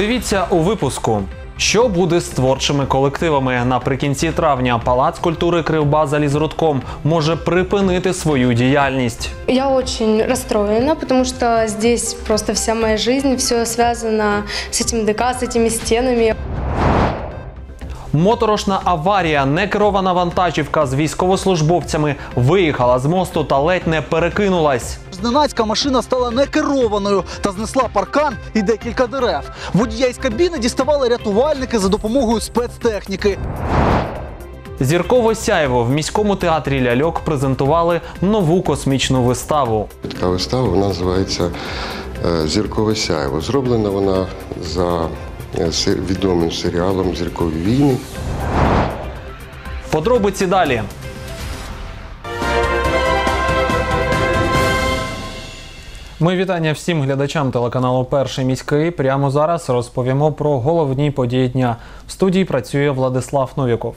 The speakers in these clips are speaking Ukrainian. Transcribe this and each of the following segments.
Дивіться у випуску. Що буде з творчими колективами наприкінці травня? Палац культури Кривбаза Лізрудком може припинити свою діяльність. Я очень расстроена, потому что здесь просто вся моя жизнь, все связано с этим ДК, с этими стенами. Моторошна аварія, некерована вантажівка з військовослужбовцями виїхала з мосту та ледь не перекинулась. Зненацька машина стала некерованою та знесла паркан і декілька дерев. Водія із кабіни діставали рятувальники за допомогою спецтехніки. Зіркове сяйво в міському театрі ляльок презентували нову космічну виставу. Така вистава вона називається е, Зіркове сяйво. Зроблена вона за відомим серіалом Зіркові війни. Подробиці далі. Ми вітання всім глядачам телеканалу Перший міський. Прямо зараз розповімо про головні події дня. В студії працює Владислав Новіков.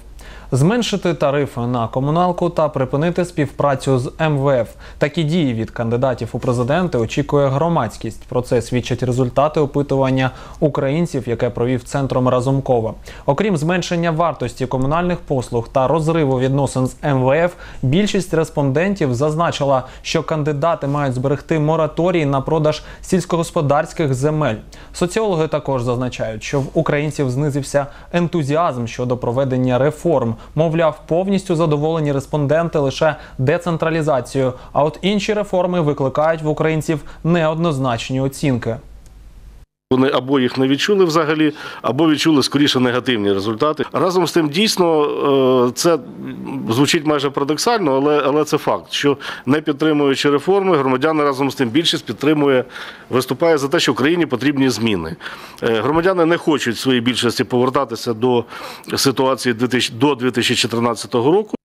Зменшити тарифи на комуналку та припинити співпрацю з МВФ. Такі дії від кандидатів у президенти очікує громадськість. Про це свідчать результати опитування українців, яке провів центром Разумкова. Окрім зменшення вартості комунальних послуг та розриву відносин з МВФ, більшість респондентів зазначила, що кандидати мають зберегти мораторій на продаж сільськогосподарських земель. Соціологи також зазначають, що в українців знизився ентузіазм щодо проведення реформ. Мовляв, повністю задоволені респонденти лише децентралізацією. А от інші реформи викликають в українців неоднозначні оцінки. Вони або їх не відчули взагалі, або відчули скоріше негативні результати. Разом з тим, дійсно, е, це звучить майже парадоксально, але, але це факт, що не підтримуючи реформи, громадяни разом з тим більшість підтримує, виступає за те, що Україні потрібні зміни. Е, Громадяни не хочуть в своїй більшості повертатися до ситуації 2000 до 2014 року.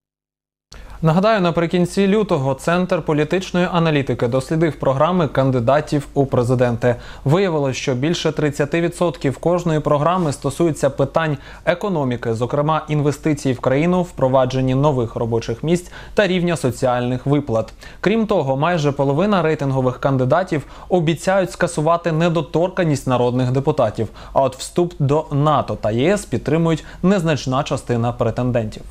Нагадаю, наприкінці лютого центр політичної аналітики дослідив програми кандидатів у президенти. Виявилось, що більше 30% кожної програми стосуються питань економіки, зокрема інвестицій в країну, впровадженні нових робочих місць та рівня соціальних виплат. Крім того, майже половина рейтингових кандидатів обіцяють скасувати недоторканість народних депутатів. А от вступ до НАТО та ЄС підтримують незначна частина претендентів.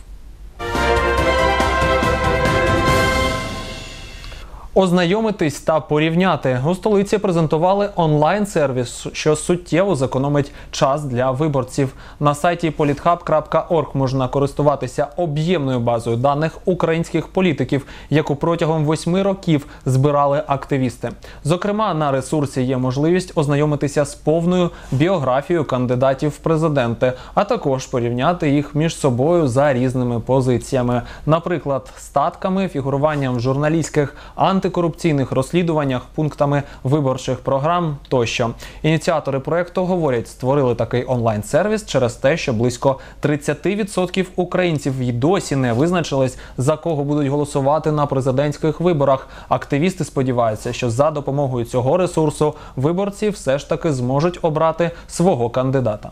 Ознайомитись та порівняти у столиці презентували онлайн-сервіс, що суттєво зекономить час для виборців. На сайті polithub.org можна користуватися об'ємною базою даних українських політиків, яку протягом восьми років збирали активісти. Зокрема, на ресурсі є можливість ознайомитися з повною біографією кандидатів в президенти, а також порівняти їх між собою за різними позиціями, наприклад, статками, фігуруванням журналістських антикорупційних розслідуваннях, пунктами виборчих програм тощо. Ініціатори проекту говорять, створили такий онлайн-сервіс через те, що близько 30% українців й досі не визначились, за кого будуть голосувати на президентських виборах. Активісти сподіваються, що за допомогою цього ресурсу виборці все ж таки зможуть обрати свого кандидата.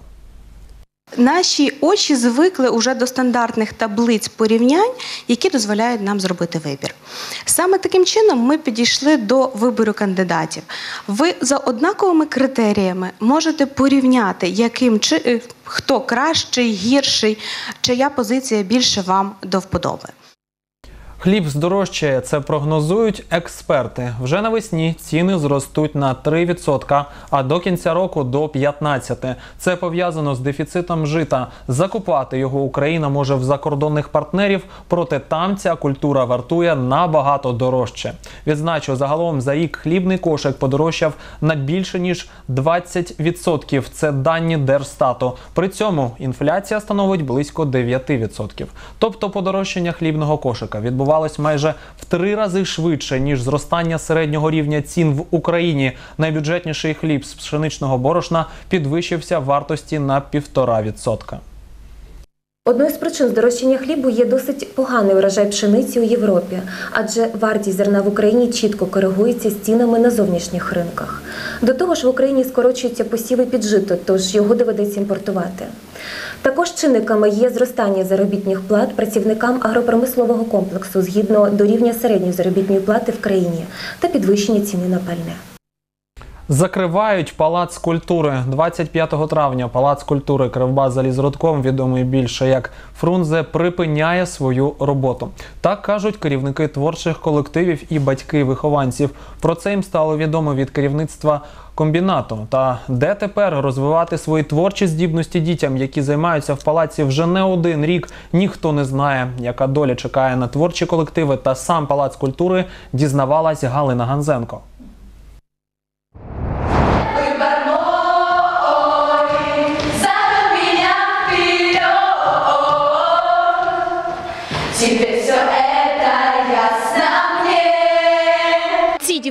Наші очі звикли уже до стандартних таблиць порівнянь, які дозволяють нам зробити вибір. Саме таким чином ми підійшли до вибору кандидатів. Ви за однаковими критеріями можете порівняти, яким чи е, хто кращий, гірший, чия позиція більше вам до вподоби. Хліб здорожчає, це прогнозують експерти. Вже навесні ціни зростуть на 3%, а до кінця року до 15%. Це пов'язано з дефіцитом жита. Закупати його Україна може в закордонних партнерів, проте там ця культура вартує набагато дорожче. Відзначу, загалом за рік хлібний кошик подорожчав на більше ніж 20%. Це дані Держстату. При цьому інфляція становить близько 9%. Тобто подорожчання хлібного кошика відбувалось майже в три рази швидше ніж зростання середнього рівня цін в Україні. Найбюджетніший хліб з пшеничного борошна підвищився вартості на 1,5%. Одною з причин здорожчання хлібу є досить поганий урожай пшениці у Європі, адже вартість зерна в Україні чітко коригується з цінами на зовнішніх ринках. До того ж, в Україні скорочуються посіви під жито, тож його доведеться імпортувати. Також чинниками є зростання заробітних плат працівникам агропромислового комплексу згідно до рівня середньої заробітної плати в країні та підвищення ціни на пальне. Закривають палац культури 25 травня. Палац культури Кривбас Залізродком, відомий більше як Фрунзе, припиняє свою роботу. Так кажуть керівники творчих колективів і батьки вихованців. Про це їм стало відомо від керівництва комбінату. Та де тепер розвивати свої творчі здібності дітям, які займаються в палаці вже не один рік, ніхто не знає, яка доля чекає на творчі колективи та сам палац культури дізнавалась Галина Ганзенко.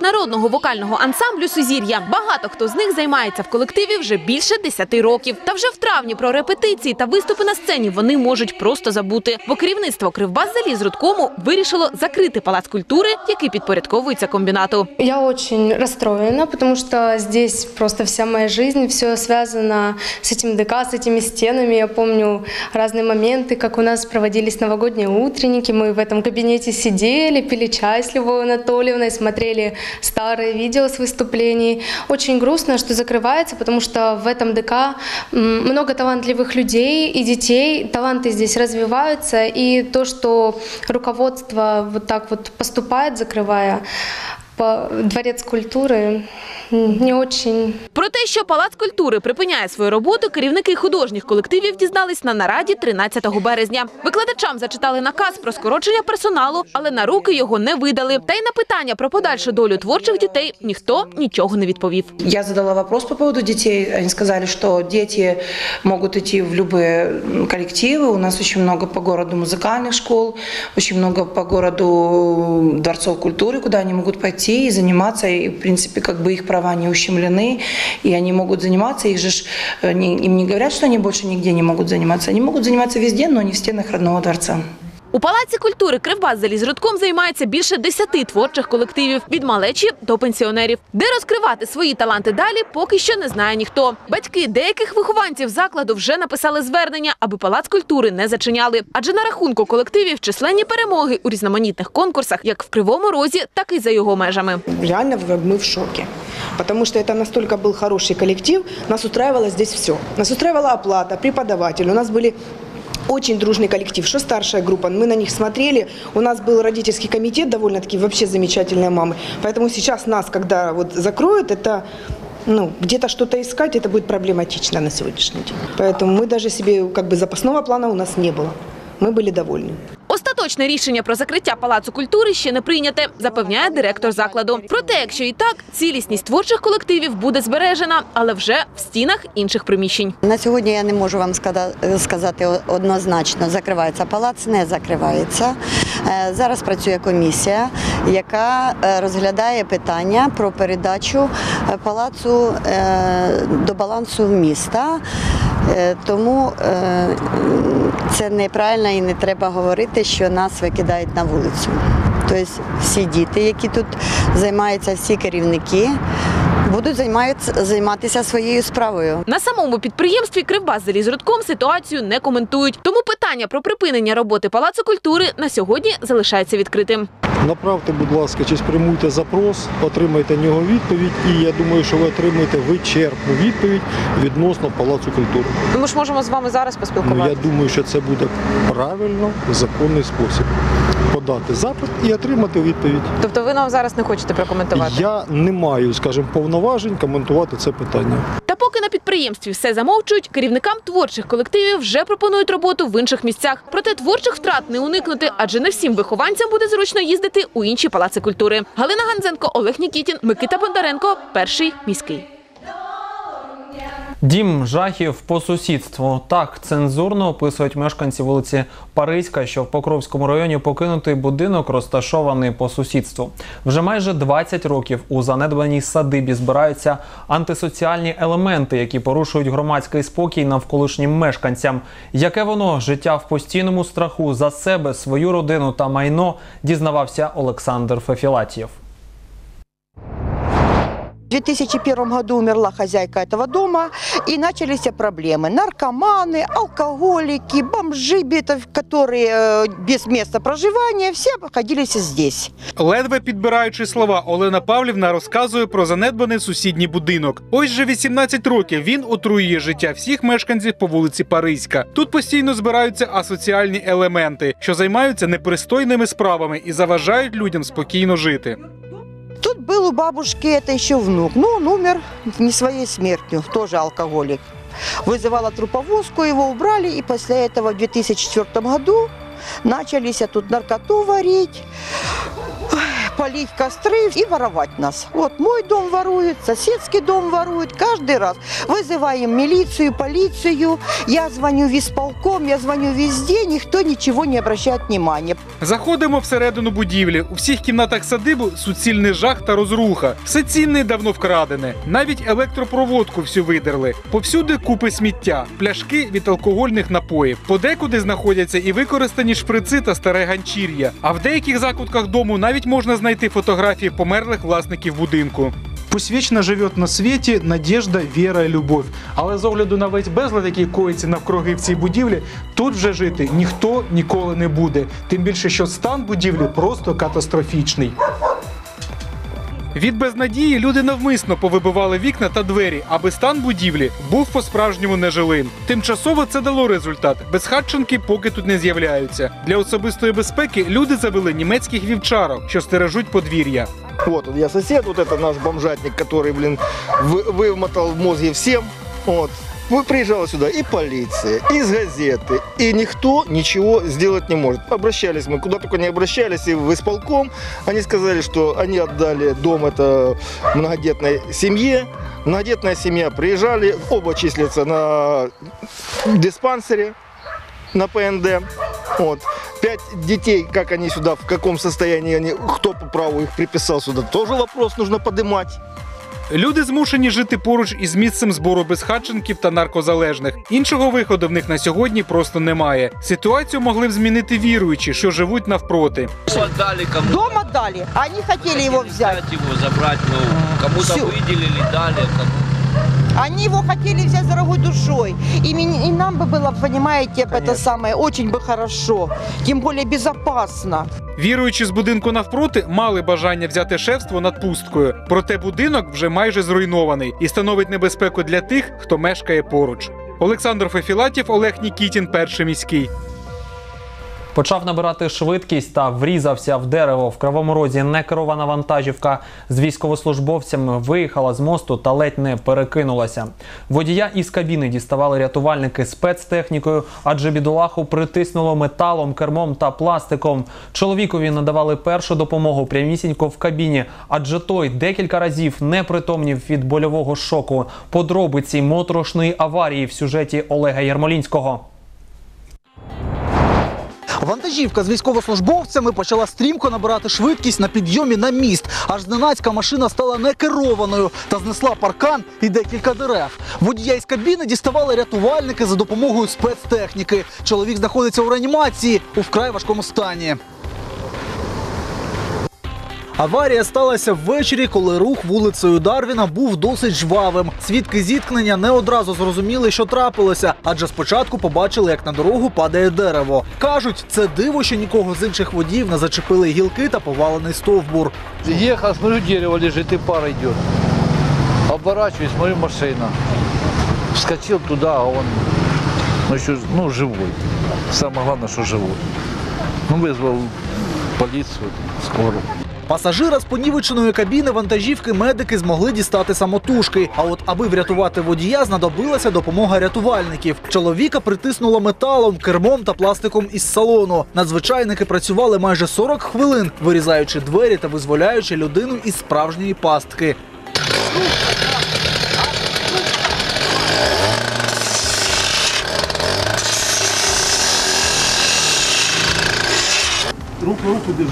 дівчата з народного вокального ансамблю Сузір'я. Багато хто з них займається в колективі вже більше 10 років. Та вже в травні про репетиції та виступи на сцені вони можуть просто забути. Бо керівництво Кривбас Залізрудкому вирішило закрити палац культури, який підпорядковується комбінату. Я очень расстроена, потому что здесь просто вся моя жизнь, все связано с этим ДК, с этими стенами. Я помню разные моменты, как у нас проводились новогодние утренники. Мы в этом кабинете сидели, пили чай с Любовью Анатольевной, смотрели старые видео с выступлений. Очень грустно, что закрывается, потому что в этом ДК много талантливых людей и детей. Таланты здесь развиваются, и то, что руководство вот так вот поступает, закрывая по- дворец культуры, не очень Про те, що палац культури припиняє свою роботу, керівники художніх колективів дізнались на нараді 13 березня. Викладачам зачитали наказ про скорочення персоналу, але на руки його не видали. Та й на питання про подальшу долю творчих дітей ніхто нічого не відповів. Я задала вопрос по поводу детей. Они сказали, что дети могут идти в любые м, коллективы. У нас очень много по городу музыкальных школ, очень много по городу дворцов культуры, куда они могут пойти и заниматься. И, в принципе, как бы их права не ущемлены, и они могут заниматься. Их же ж, э, им не говорят, что они больше нигде не могут заниматься. Они могут заниматься везде, но не в стенах родного дворца. У палаці культури Кривбас Залізрудком займається більше десяти творчих колективів від малечі до пенсіонерів. Де розкривати свої таланти далі, поки що не знає ніхто. Батьки деяких вихованців закладу вже написали звернення, аби палац культури не зачиняли. Адже на рахунку колективів численні перемоги у різноманітних конкурсах, як в Кривому Розі, так і за його межами. реально в- мы в шоке. Потому что это настолько был хороший коллектив, нас устраивало здесь все. Нас устраивала оплата, преподаватель, у нас были очень дружный коллектив, что старшая группа, мы на них смотрели, у нас был родительский комитет, довольно-таки вообще замечательные мамы. Поэтому сейчас нас, когда вот закроют, это ну, где-то что-то искать, это будет проблематично на сегодняшний день. Поэтому мы даже себе, как бы запасного плана у нас не было. Мы были довольны. Остаточне рішення про закриття палацу культури ще не прийняте, запевняє директор закладу. Проте, якщо і так, цілісність творчих колективів буде збережена, але вже в стінах інших приміщень. На сьогодні я не можу вам сказати однозначно, закривається палац, не закривається. Е, Зараз працює комісія, яка е, розглядає питання про передачу е, палацу до балансу міста. Е, Тому е, це неправильно і не треба говорити, що нас викидають на вулицю. Тобто всі діти, які тут займаються, всі керівники будуть займаються- займатися своєю справою. На самому підприємстві Кривбас Залізрудком ситуацію не коментують. Тому питання про припинення роботи палацу культури на сьогодні залишається відкритим. Направте, будь ласка, чи спрямуйте запрос, отримайте на нього відповідь, і я думаю, що ви отримаєте вичерпну відповідь відносно Палацу культури. Ми ж можемо з вами зараз Ну, поспілкуватися. я думаю, що це буде правильно, законний спосіб подати запит і отримати відповідь. Тобто ви нам зараз не хочете прокоментувати? Я не маю, скажімо, повноважень коментувати це питання. Та поки на підприємстві все замовчують, керівникам творчих колективів вже пропонують роботу в інших місцях. Проте творчих втрат не уникнути, адже не всім вихованцям буде зручно їздити у інші палаци культури. Галина Ганзенко, Олег Нікітін, Микита Бондаренко, перший міський. Дім жахів по сусідству. Так цензурно описують мешканці вулиці Паризька, що в Покровському районі покинутий будинок розташований по сусідству. Вже майже 20 років у занедбаній садибі збираються антисоціальні елементи, які порушують громадський спокій навколишнім мешканцям. Яке воно життя в постійному страху за себе, свою родину та майно, дізнавався Олександр Фефілатєв. В 2001 году умерла хозяйка этого дома, и начались проблемы. Наркоманы, алкоголики, бомжи, битов, которые э, без места проживания, все находились здесь. Ледве підбираючи слова, Олена Павлівна розказує про занедбаний сусідній будинок. Ось же 18 років він отруює життя всіх мешканців по вулиці Паризька. Тут постійно збираються асоціальні елементи, що займаються непристойними справами і заважають людям спокійно жити. Тут был у бабушки, это еще внук, но он умер не своей смертью, тоже алкоголик. Вызывала труповозку, его убрали, и после этого в 2004 году начались тут наркоту варить, полить костры и воровать нас. Вот мой дом ворует, соседский дом ворует, каждый раз. Вызываем милицию, полицию, я звоню в исполком, я звоню везде, никто ничего не обращает внимания. Заходимо всередину будівлі. У всіх кімнатах садибу суцільний жах та розруха. Все цінне давно вкрадене. Навіть електропроводку всю видерли. Повсюди купи сміття, пляшки від алкогольних напоїв. Подекуди знаходяться і використані шприци та старе ганчір'я. А в деяких закутках дому навіть можна знайти фотографії померлих власників будинку. Пусть вічно живе на світі надіжда, віра і любов. Але з огляду на весь безлад, який коїться навкруги в цій будівлі, тут вже жити ніхто ніколи не буде. Тим більше, що стан будівлі просто катастрофічний. Від безнадії люди навмисно повибивали вікна та двері, аби стан будівлі був по-справжньому нежилим. Тимчасово це дало результат. Безхатченки поки тут не з'являються. Для особистої безпеки люди завели німецьких вівчарок, що стережуть подвір'я. Вот он, я сосед, вот это наш бомжатник, который, блин, вы, вымотал мозги всем. Вот. Приезжала сюда и полиция, и из газеты, и никто ничего сделать не может. Обращались мы, куда только не обращались, и в исполком. Они сказали, что они отдали дом это многодетной семье. Многодетная семья приезжали, оба числятся на диспансере на ПНД. Вот. Пять детей, как они сюда, в каком состоянии они, кто по праву их приписал сюда, тоже вопрос нужно поднимать. Люди змушені жити поруч із місцем збору безхатченків та наркозалежних. Іншого виходу в них на сьогодні просто немає. Ситуацію могли б змінити віруючі, що живуть навпроти. Отдали кому Дом отдали, а они хотели его взять. его забрать, ну, кому-то Всё. выделили, дали. кому- Они его хотели взять дорогой душой. И, ми- и нам бы было, понимаете, это самое, очень бы хорошо. Тем более безопасно. Віруючі з будинку навпроти мали бажання взяти шефство над пусткою. Проте будинок вже майже зруйнований і становить небезпеку для тих, хто мешкає поруч. Олександр Фефілатів, Олег Нікітін, перший міський. Почав набирати швидкість та врізався в дерево. В Кривому Розі некерована вантажівка з військовослужбовцями виїхала з мосту та ледь не перекинулася. Водія із кабіни діставали рятувальники спецтехнікою, адже бідолаху притиснуло металом, кермом та пластиком. Чоловікові надавали першу допомогу прямісінько в кабіні, адже той декілька разів не притомнів від больового шоку. Подробиці моторошної аварії в сюжеті Олега Ярмолінського. Вантажівка з військовослужбовцями почала стрімко набирати швидкість на підйомі на міст. Аж зненацька машина стала некерованою та знесла паркан і декілька дерев. Водія із кабіни діставали рятувальники за допомогою спецтехніки. Чоловік знаходиться у реанімації у вкрай важкому стані. Аварія сталася ввечері, коли рух вулицею Дарвіна був досить жвавим. Свідки зіткнення не одразу зрозуміли, що трапилося, адже спочатку побачили, як на дорогу падає дерево. Кажуть, це диво, що нікого з інших водіїв не зачепили гілки та повалений стовбур. Ехал, смотрю, дерево лежит и пар идет. Оборачиваюсь, смотрю, машина. Вскочил туда, а он ну, еще, ну, живой. Самое главное, что живой. Ну, вызвал полицию, скорую. Пасажира з понівеченої кабіни вантажівки медики змогли дістати самотужки. А от аби врятувати водія, знадобилася допомога рятувальників. Чоловіка притиснуло металом, кермом та пластиком із салону. Надзвичайники працювали майже 40 хвилин, вирізаючи двері та визволяючи людину із справжньої пастки. Руку, держу.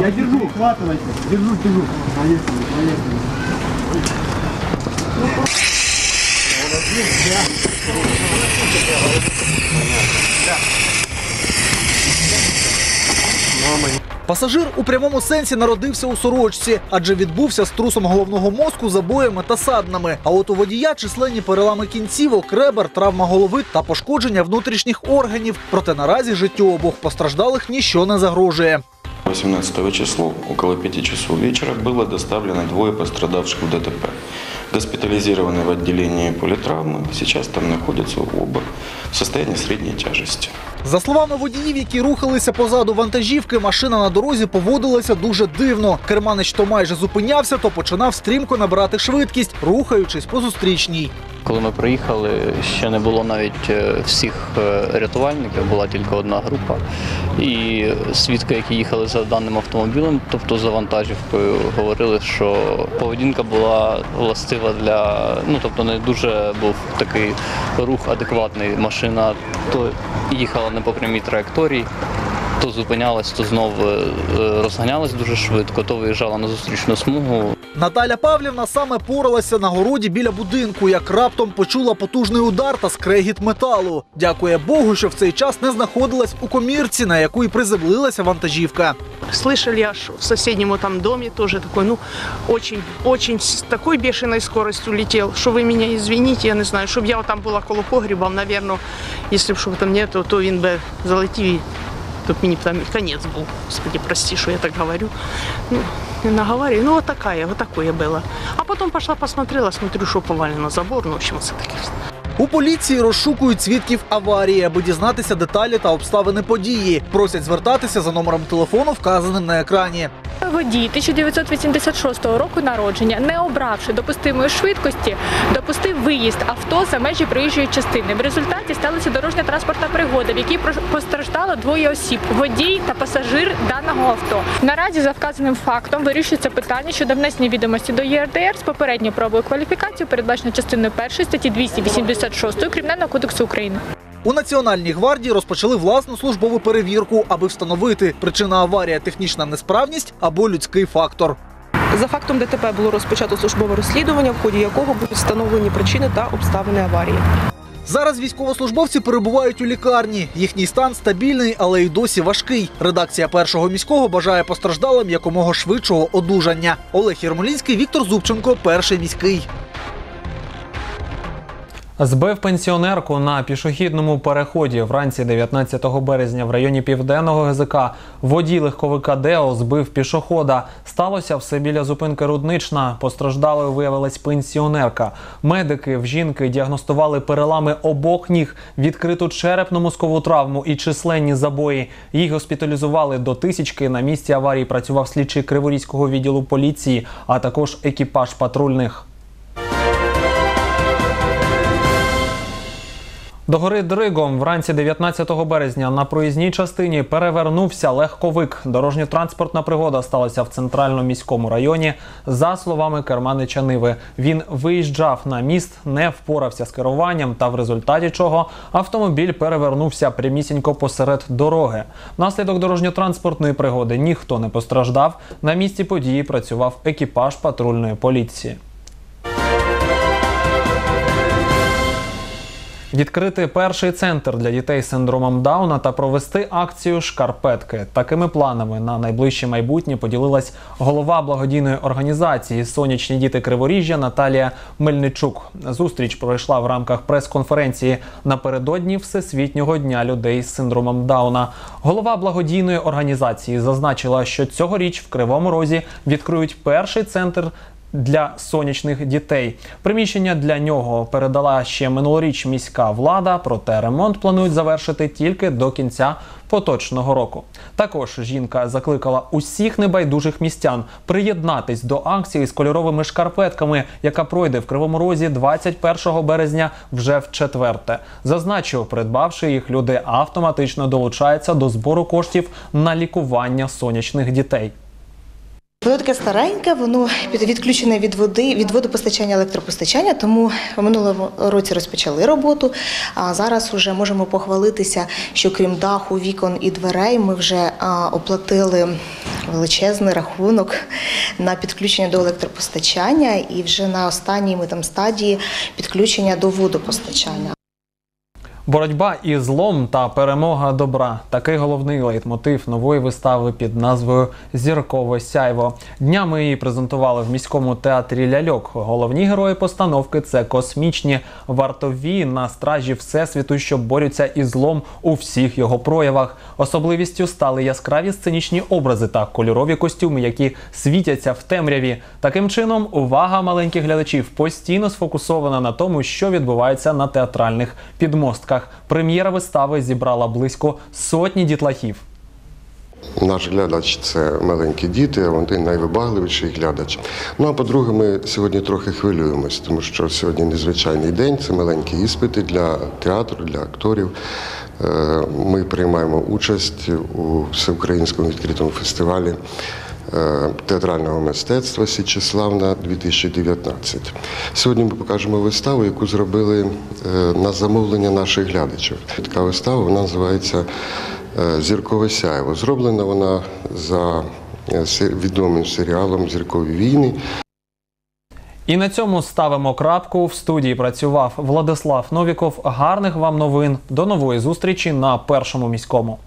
Я держу, хватывайте. Держу, держу. Поехали, поехали. Пасажир у прямому сенсі народився у сорочці, адже відбувся з трусом головного мозку, забоями та саднами. А от у водія численні перелами кінцівок, ребер, травма голови та пошкодження внутрішніх органів. Проте наразі життю обох постраждалих ніщо не загрожує. 18 число, около 5 часов вечера, было доставлено двое пострадавших в ДТП. Госпитализированы в отделении политравмы, сейчас там находятся оба в состоянии средней тяжести. За словами водіїв, які рухалися позаду вантажівки, машина на дорозі поводилася дуже дивно. Керманич то майже зупинявся, то починав стрімко набирати швидкість, рухаючись по зустрічній. Коли ми приїхали, ще не було навіть е, всіх е, рятувальників, була тільки одна група. І свідки, які їхали за даним автомобілем, тобто за вантажівкою, говорили, що поведінка була властива для ну тобто не дуже був такий рух адекватний. Машина то їхала не по прямій траєкторії. То зупинялась, то знов е, е, розганялась дуже швидко, то виїжджала на зустрічну смугу. Наталя Павлівна саме поралася на городі біля будинку, як раптом почула потужний удар та скрегіт металу. Дякує Богу, що в цей час не знаходилась у комірці, на яку й приземлилася вантажівка. Слышали аж в соседнем вот там доме тоже такой, ну, очень, очень с такой бешеной скоростью летел, что вы меня извините, я не знаю, щоб я там була коло погреба, наверное, если б щоб там нету, то він би залетів і тут мені там конець був. Господи, прости, що я так говорю. Ну, не наговорю, ну вот такая, вот такое было. А потом пошла посмотрела, смотрю, что повалено забор, ну, в общем, все таке. У поліції розшукують свідків аварії, аби дізнатися деталі та обставини події. Просять звертатися за номером телефону, вказаним на екрані. Водій 1986 року народження, не обравши допустимої швидкості, допустив виїзд авто за межі проїжджої частини. В результаті сталася дорожня транспортна пригода, в якій постраждало двоє осіб водій та пасажир даного авто. Наразі за вказаним фактом вирішується питання щодо внесення відомості до ЄРДР з попередньою пробою кваліфікації, передбачено частиною 1 статті 286 Кримінального кодексу України. У Національній гвардії розпочали власну службову перевірку, аби встановити причина аварія, технічна несправність або людський фактор. За фактом ДТП було розпочато службове розслідування, в ході якого будуть встановлені причини та обставини аварії. Зараз військовослужбовці перебувають у лікарні. Їхній стан стабільний, але й досі важкий. Редакція першого міського бажає постраждалим якомога швидшого одужання. Олег Єрмолінський, Віктор Зубченко, перший міський. Збив пенсіонерку на пішохідному переході вранці 19 березня в районі Південного ГЗК. Водій легковика Део збив пішохода. Сталося все біля зупинки Руднична. Постраждалою виявилась пенсіонерка. Медики в жінки діагностували перелами обох ніг, відкриту черепно-мозкову травму і численні забої. Їх госпіталізували до тисячки. На місці аварії працював слідчий Криворізького відділу поліції, а також екіпаж патрульних. До гори Дригом вранці 19 березня на проїзній частині перевернувся легковик. Дорожньо-транспортна пригода сталася в центральному міському районі. За словами керманича Ниви, він виїжджав на міст, не впорався з керуванням, та в результаті чого автомобіль перевернувся прямісінько посеред дороги. Внаслідок дорожньо-транспортної пригоди ніхто не постраждав. На місці події працював екіпаж патрульної поліції. Відкрити перший центр для дітей з синдромом Дауна та провести акцію Шкарпетки. Такими планами на найближче майбутнє поділилась голова благодійної організації Сонячні діти Криворіжжя Наталія Мельничук. Зустріч пройшла в рамках прес-конференції напередодні Всесвітнього дня людей з синдромом Дауна. Голова благодійної організації зазначила, що цьогоріч в Кривому Розі відкриють перший центр для сонячних дітей. Приміщення для нього передала ще минулоріч міська влада, проте ремонт планують завершити тільки до кінця поточного року. Також жінка закликала усіх небайдужих містян приєднатись до акції з кольоровими шкарпетками, яка пройде в Кривому Розі 21 березня вже в четверте. Зазначу, придбавши їх, люди автоматично долучаються до збору коштів на лікування сонячних дітей. Воно таке стареньке, воно відключене від води, від водопостачання, електропостачання, тому в минулому році розпочали роботу. А зараз вже можемо похвалитися, що крім даху, вікон і дверей, ми вже оплатили величезний рахунок на підключення до електропостачання і вже на останній ми там стадії підключення до водопостачання. Боротьба із злом та перемога добра такий головний лейтмотив нової вистави під назвою Зіркове сяйво. Днями її презентували в міському театрі Ляльок. Головні герої постановки це космічні вартові на стражі всесвіту, що борються із злом у всіх його проявах. Особливістю стали яскраві сценічні образи та кольорові костюми, які світяться в темряві. Таким чином, увага маленьких глядачів постійно сфокусована на тому, що відбувається на театральних підмостках. Прем'єра вистави зібрала близько сотні дітлахів. Наш глядач це маленькі діти, вони найвибагливіший глядач. Ну а по-друге, ми сьогодні трохи хвилюємось, тому що сьогодні незвичайний день, це маленькі іспити для театру, для акторів. Е, Ми приймаємо участь у всеукраїнському відкритому фестивалі театрального мистецтва Січеславна 2019. Сьогодні ми покажемо виставу, яку зробили е, на замовлення наших глядачів. Така вистава вона називається е, Зіркове сяйво. Зроблена вона за е, відомим серіалом Зіркові війни. І на цьому ставимо крапку. В студії працював Владислав Новіков. Гарних вам новин. До нової зустрічі на першому міському.